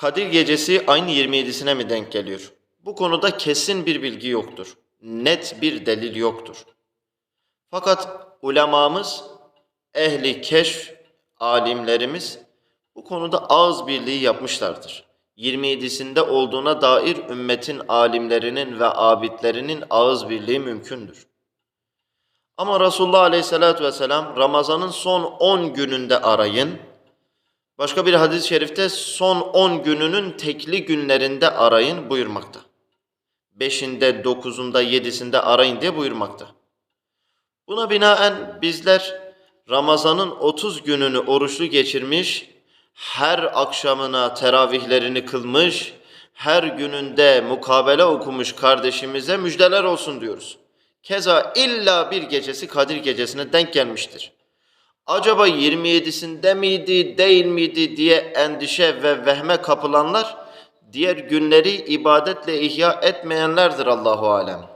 Kadir gecesi aynı 27'sine mi denk geliyor? Bu konuda kesin bir bilgi yoktur. Net bir delil yoktur. Fakat ulemamız, ehli keşf alimlerimiz bu konuda ağız birliği yapmışlardır. 27'sinde olduğuna dair ümmetin alimlerinin ve abidlerinin ağız birliği mümkündür. Ama Resulullah Aleyhisselatü Vesselam Ramazan'ın son 10 gününde arayın. Başka bir hadis-i şerifte son 10 gününün tekli günlerinde arayın buyurmakta. 5'inde, 9'unda, 7'sinde arayın diye buyurmakta. Buna binaen bizler Ramazan'ın 30 gününü oruçlu geçirmiş, her akşamına teravihlerini kılmış, her gününde mukabele okumuş kardeşimize müjdeler olsun diyoruz. Keza illa bir gecesi Kadir gecesine denk gelmiştir. Acaba 27'sinde miydi, değil miydi diye endişe ve vehme kapılanlar diğer günleri ibadetle ihya etmeyenlerdir Allahu alem.